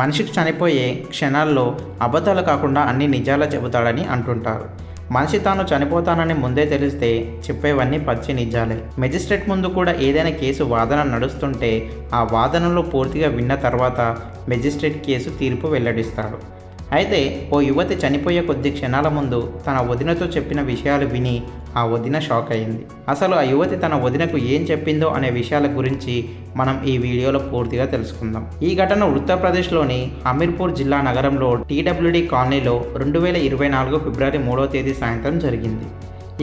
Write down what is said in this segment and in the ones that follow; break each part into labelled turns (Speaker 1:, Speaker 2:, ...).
Speaker 1: మనిషికి చనిపోయే క్షణాల్లో అబద్ధాలు కాకుండా అన్ని నిజాలు చెబుతాడని అంటుంటారు. మనిషి తాను చనిపోతానని ముందే తెలిస్తే చెప్పేవన్నీ పచ్చి నిజాలే. మెజిస్ట్రేట్ ముందు కూడా ఏదైనా కేసు వాదన నడుస్తుంటే ఆ వాదనలో పూర్తిగా విన్న తర్వాత మెజిస్ట్రేట్ కేసు తీర్పు వెల్లడిస్తాడు. అయితే ఓ యువతి చనిపోయే కొద్ది క్షణాల ముందు తన వదినతో చెప్పిన విషయాలు విని ఆ వదిన షాక్ అయింది అసలు ఆ యువతి తన వదినకు ఏం చెప్పిందో అనే విషయాల గురించి మనం ఈ వీడియోలో పూర్తిగా తెలుసుకుందాం. ఈ ఘటన ఉత్తరప్రదేశ్లోని హమీర్పూర్ జిల్లా నగరంలో టీడబ్ల్యూడి కాలనీలో రెండు వేల ఇరవై నాలుగు ఫిబ్రవరి మూడవ తేదీ సాయంత్రం జరిగింది.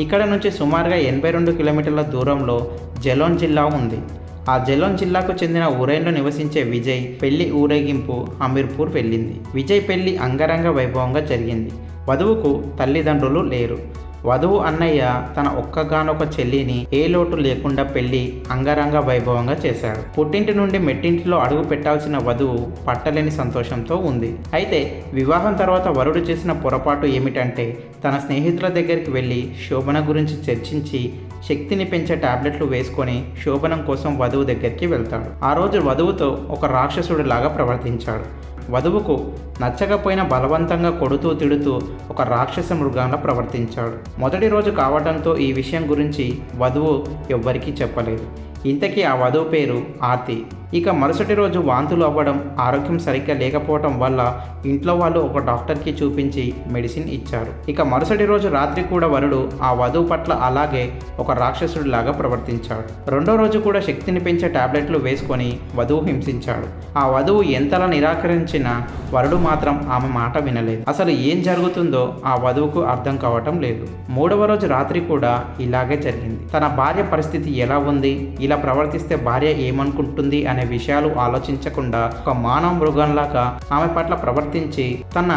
Speaker 1: ఇక్కడ నుంచి సుమారుగా ఎనభై రెండు కిలోమీటర్ల దూరంలో జలోన్ జిల్లా ఉంది. ఆ జలోన్ జిల్లాకు చెందిన ఊరైన్లో నివసించే విజయ్ పెళ్ళి ఊరేగింపు హమీర్పూర్ వెళ్ళింది. విజయ్ పెళ్ళి అంగరంగ వైభవంగా జరిగింది. వధువుకు తల్లిదండ్రులు లేరు. వధువు అన్నయ్య తన ఒక్కగానొక చెల్లిని ఏ లోటు లేకుండా పెళ్ళి అంగరంగ వైభవంగా చేశాడు పుట్టింటి నుండి మెట్టింటిలో అడుగు పెట్టాల్సిన వధువు పట్టలేని సంతోషంతో ఉంది. అయితే వివాహం తర్వాత వరుడు చేసిన పొరపాటు ఏమిటంటే తన స్నేహితుల దగ్గరికి వెళ్ళి శోభన గురించి చర్చించి శక్తిని పెంచే టాబ్లెట్లు వేసుకొని శోభనం కోసం వధువు దగ్గరికి వెళ్తాడు. ఆ రోజు వధువుతో ఒక రాక్షసుడిలాగా ప్రవర్తించాడు. వధువుకు నచ్చకపోయినా బలవంతంగా కొడుతూ తిడుతూ ఒక రాక్షస మృగంగా ప్రవర్తించాడు. మొదటి రోజు కావడంతో ఈ విషయం గురించి వధువు ఎవ్వరికీ చెప్పలేదు. ఇంతకీ ఆ వధువు పేరు ఆర్తి. ఇక మరుసటి రోజు వాంతులు అవ్వడం ఆరోగ్యం సరిగ్గా లేకపోవడం వల్ల ఇంట్లో వాళ్ళు ఒక డాక్టర్కి చూపించి మెడిసిన్ ఇచ్చారు. ఇక మరుసటి రోజు రాత్రి కూడా వరుడు ఆ వధువు పట్ల అలాగే ఒక రాక్షసుడిలాగా ప్రవర్తించాడు. రెండో రోజు కూడా శక్తిని పెంచే టాబ్లెట్లు వేసుకొని వధువు హింసించాడు. ఆ వధువు ఎంతలా నిరాకరించినా వరుడు మాత్రం ఆమె మాట వినలేదు. అసలు ఏం జరుగుతుందో ఆ వధువుకు అర్థం కావటం లేదు. మూడవ రోజు రాత్రి కూడా ఇలాగే జరిగింది. తన భార్య పరిస్థితి ఎలా ఉంది? ఇలా ప్రవర్తిస్తే భార్య ఏమనుకుంటుంది అనే విషయాలు ఆలోచించకుండా ఒక మానవ మృగంలాగా ఆమె పట్ల ప్రవర్తించి తన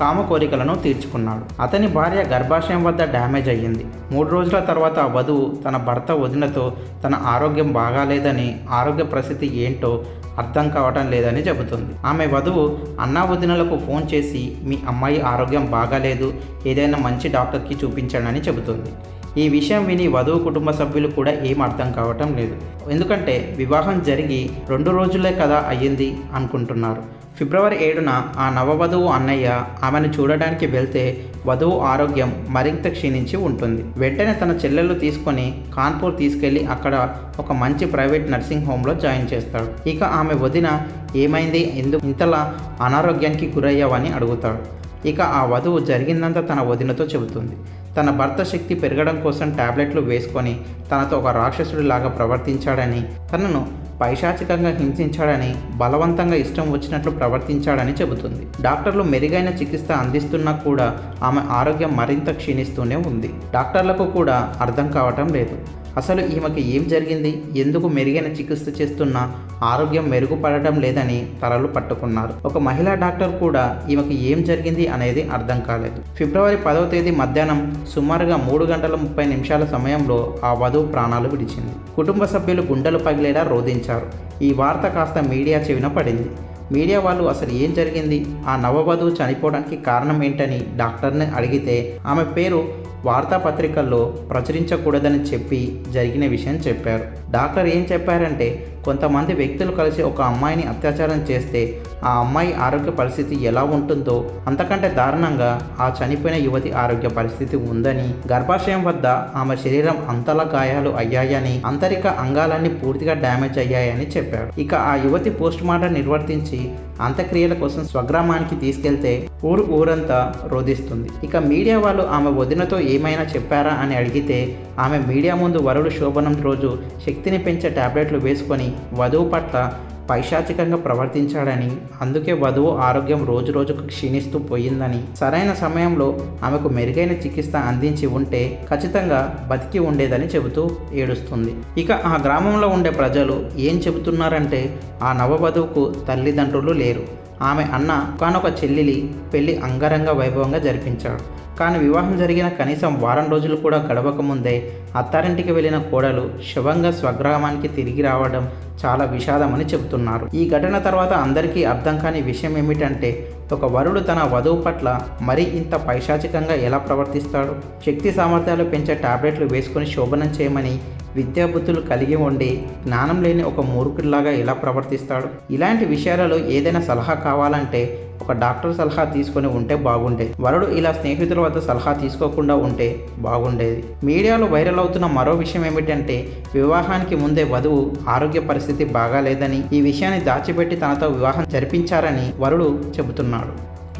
Speaker 1: కామ కోరికలను తీర్చుకున్నాడు. అతని భార్య గర్భాశయం వద్ద డ్యామేజ్ అయ్యింది. మూడు రోజుల తర్వాత వధువు తన భర్త వదినతో తన ఆరోగ్యం బాగాలేదని ఆరోగ్య పరిస్థితి ఏంటో అర్థం కావటం లేదని చెబుతుంది. ఆమె వధువు అన్నా వదినలకు ఫోన్ చేసి మీ అమ్మాయి ఆరోగ్యం బాగాలేదు ఏదైనా మంచి డాక్టర్కి చూపించండి చెబుతుంది. ఈ విషయం విని వధువు కుటుంబ సభ్యులు కూడా ఏం అర్థం కావటం లేదు. ఎందుకంటే వివాహం జరిగి రెండు రోజులే కదా అయ్యింది అనుకుంటున్నారు. ఫిబ్రవరి ఏడున ఆ నవవధువు అన్నయ్య ఆమెను చూడడానికి వెళ్తే వధువు ఆరోగ్యం మరింత క్షీణించి ఉంటుంది. వెంటనే తన చెల్లెలు తీసుకొని కాన్పూర్ తీసుకెళ్ళి అక్కడ ఒక మంచి ప్రైవేట్ నర్సింగ్ హోమ్లో జాయిన్ చేస్తాడు. ఇక ఆమె వదిన ఏమైంది? ఎందుకు ఇంతలా అనారోగ్యానికి గురయ్యావని అడుగుతాడు. ఇక ఆ వధువు జరిగిందంతా తన వదినతో చెబుతుంది. తన భర్త శక్తి పెరగడం కోసం టాబ్లెట్లు వేసుకొని తనతో ఒక రాక్షసుడిలాగా ప్రవర్తించాడని తనను పైశాచికంగా హింసించాడని బలవంతంగా ఇష్టం వచ్చినట్లు ప్రవర్తించాడని చెబుతుంది. డాక్టర్లు మెరుగైన చికిత్స అందిస్తున్నా కూడా ఆమె ఆరోగ్యం మరింత క్షీణిస్తూనే ఉంది. డాక్టర్లకు కూడా అర్థం కావటం లేదు. అసలు ఈమెకి ఏం జరిగింది? ఎందుకు మెరుగైన చికిత్స చేస్తున్నా? ఆరోగ్యం మెరుగుపడటం లేదని తలలు పట్టుకున్నారు. ఒక మహిళా డాక్టర్ కూడా ఈమెకి ఏం జరిగింది అనేది అర్థం కాలేదు. ఫిబ్రవరి పదవ తేదీ మధ్యాహ్నం సుమారుగా మూడు గంటల ముప్పై నిమిషాల సమయంలో ఆ వధువు ప్రాణాలు విడిచింది. కుటుంబ సభ్యులు గుండెలు పగిలేలా రోధించారు. ఈ వార్త కాస్త మీడియా చెవిన పడింది. మీడియా వాళ్ళు అసలు ఏం జరిగింది? ఆ నవవధువు చనిపోవడానికి కారణం ఏంటని డాక్టర్ని అడిగితే ఆమె పేరు వార్తాపత్రికల్లో ప్రచురించకూడదని చెప్పి జరిగిన విషయం చెప్పారు. డాక్టర్ ఏం చెప్పారంటే కొంతమంది వ్యక్తులు కలిసి ఒక అమ్మాయిని అత్యాచారం చేస్తే ఆ అమ్మాయి ఆరోగ్య పరిస్థితి ఎలా ఉంటుందో అంతకంటే దారుణంగా ఆ చనిపోయిన యువతి ఆరోగ్య పరిస్థితి ఉందని గర్భాశయం వద్ద ఆమె శరీరం అంతలా గాయాలు అయ్యాయని అంతరిక అంగాలన్నీ పూర్తిగా డ్యామేజ్ అయ్యాయని చెప్పాడు ఇక ఆ యువతి పోస్ట్ మార్టం నిర్వర్తించి అంత్యక్రియల కోసం స్వగ్రామానికి తీసుకెళ్తే ఊరు ఊరంతా రోధిస్తుంది. ఇక మీడియా వాళ్ళు ఆమె వదినతో ఏమైనా చెప్పారా అని అడిగితే ఆమె మీడియా ముందు వరుడు శోభనం రోజు శక్తిని పెంచే టాబ్లెట్లు వేసుకొని వధువు పట్ల పైశాచికంగా ప్రవర్తించాడని అందుకే వధువు ఆరోగ్యం రోజు రోజుకు క్షీణిస్తూ పోయిందని సరైన సమయంలో ఆమెకు మెరుగైన చికిత్స అందించి ఉంటే ఖచ్చితంగా బతికి ఉండేదని చెబుతూ ఏడుస్తుంది. ఇక ఆ గ్రామంలో ఉండే ప్రజలు ఏం చెబుతున్నారంటే ఆ నవవధువుకు తల్లిదండ్రులు లేరు. ఆమె అన్న కానొక చెల్లెలి పెళ్ళి అంగరంగ వైభవంగా జరిపించాడు. కానీ వివాహం జరిగిన కనీసం వారం రోజులు కూడా గడవక ముందే అత్తారింటికి వెళ్ళిన కోడలు శవంగా స్వగ్రామానికి తిరిగి రావడం చాలా విషాదమని చెబుతున్నారు. ఈ ఘటన తర్వాత అందరికీ అర్థం కాని విషయం ఏమిటంటే ఒక వరుడు తన వధువు పట్ల మరీ ఇంత పైశాచికంగా ఎలా ప్రవర్తిస్తాడు? శక్తి సామర్థ్యాలు పెంచే టాబ్లెట్లు వేసుకొని శోభనం చేయమని విద్యాబుద్ధులు కలిగి ఉండి జ్ఞానం లేని ఒక మూర్ఖుడిలాగా ఎలా ప్రవర్తిస్తాడు? ఇలాంటి విషయాలలో ఏదైనా సలహా కావాలంటే ఒక డాక్టర్ సలహా తీసుకొని ఉంటే బాగుండేది వరుడు ఇలా స్నేహితుల వద్ద సలహా తీసుకోకుండా ఉంటే బాగుండేది. మీడియాలో వైరల్ అవుతున్న మరో విషయం ఏమిటంటే వివాహానికి ముందే వధువు ఆరోగ్య పరిస్థితి బాగాలేదని ఈ విషయాన్ని దాచిపెట్టి తనతో వివాహం జరిపించారని వరుడు చెబుతున్నాడు.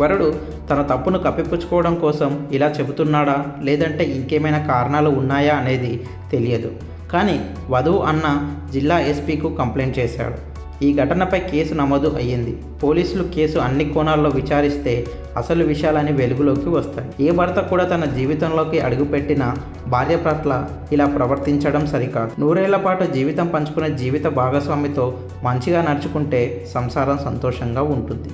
Speaker 1: వరుడు తన తప్పును కప్పిపుచ్చుకోవడం కోసం ఇలా చెబుతున్నాడా? లేదంటే ఇంకేమైనా కారణాలు ఉన్నాయా అనేది తెలియదు. కానీ వధువు అన్న జిల్లా ఎస్పీకు కంప్లైంట్ చేశాడు. ఈ ఘటనపై కేసు నమోదు అయ్యింది. పోలీసులు కేసు అన్ని కోణాల్లో విచారిస్తే అసలు విషయాలని వెలుగులోకి వస్తాయి. ఏ భర్త కూడా తన జీవితంలోకి అడుగుపెట్టిన భార్య పట్ల ఇలా ప్రవర్తించడం సరికాదు. నూరేళ్ళ పాటు జీవితం పంచుకునే జీవిత భాగస్వామితో మంచిగా నడుచుకుంటే సంసారం సంతోషంగా ఉంటుంది.